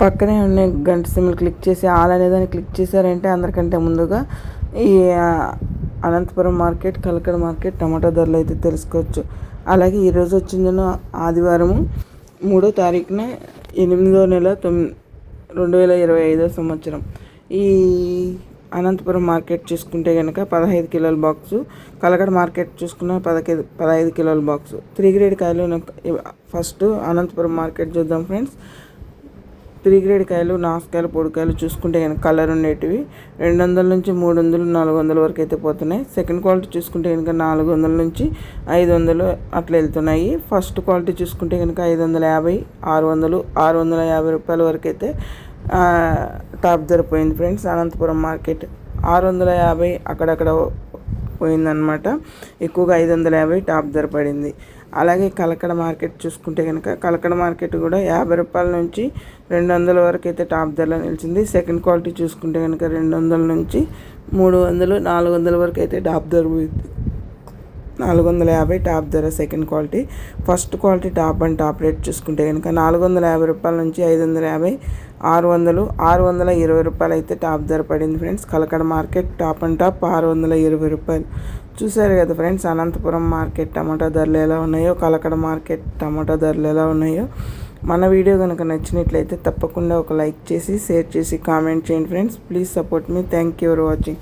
పక్కనే ఉన్న గంట సిమ్లు క్లిక్ చేసి ఆల్ అనేదాన్ని క్లిక్ చేశారంటే అందరికంటే ముందుగా ఈ Anantapuram market Kalakada market tomato ధరలు అయితే తెలుసుకోవచ్చు. అలాగే ఈరోజు వచ్చిందను ఆదివారము మూడో తారీఖున ఎనిమిదో నెల తొమ్మిది రెండు వేల ఇరవై ఐదో సంవత్సరం. ఈ అనంతపురం మార్కెట్ చూసుకుంటే కనుక పదహైదు కిలోల బాక్సు కలకడ మార్కెట్ చూసుకున్న పదహైదు పదహైదు కిలోల బాక్సు. త్రీ గ్రేడ్ కాయలు ఫస్ట్ అనంతపురం మార్కెట్ చూద్దాం ఫ్రెండ్స్. త్రీ గ్రేడ్ కాయలు నాసుకాయలు పొడికాయలు చూసుకుంటే కనుక కలర్ ఉండేటివి. రెండు వందల నుంచి మూడు వందలు నాలుగు వందల వరకు అయితే పోతున్నాయి. సెకండ్ క్వాలిటీ చూసుకుంటే కనుక నాలుగు వందల నుంచి ఐదు వందలు అట్లా వెళ్తున్నాయి. ఫస్ట్ క్వాలిటీ చూసుకుంటే కనుక ఐదు వందల యాభై ఆరు వందలు ఆరు వందల యాభై రూపాయల వరకు అయితే టాప్ ధర పోయింది ఫ్రెండ్స్. అనంతపురం మార్కెట్. ఆరు వందల యాభై అక్కడక్కడ పోయిందనమాట ఎక్కువగా ఐదు వందల యాభై టాప్ ధర పడింది. అలాగే కలకడ మార్కెట్ చూసుకుంటే కనుక కలకడ మార్కెట్ కూడా యాభై రూపాయల నుంచి రెండు వందల వరకు అయితే టాప్ ధరలో నిలిచింది. సెకండ్ క్వాలిటీ చూసుకుంటే కనుక రెండు వందల నుంచి మూడు వందలు నాలుగు వందల వరకు అయితే టాప్ ధర పోయింది. నాలుగు వందల యాభై టాప్ ధర second quality. First quality top and top rate చూసుకుంటే కనుక నాలుగు వందల యాభై రూపాయల నుంచి ఐదు వందల యాభై ఆరు వందలు ఆరు వందల ఇరవై రూపాయలు అయితే టాప్ ధర పడింది friends. Kalakada market top and top ఆరు వందల ఇరవై రూపాయలు. చూసారు కదా ఫ్రెండ్స్ అనంతపురం మార్కెట్ టమాటా ధరలు ఎలా ఉన్నాయో కలకడ మార్కెట్ టమాటా ధరలు ఎలా ఉన్నాయో. మన వీడియో కనుక నచ్చినట్లయితే తప్పకుండా ఒక లైక్ చేసి షేర్ చేసి కామెంట్ చేయండి friends. Please support me. Thank you for watching.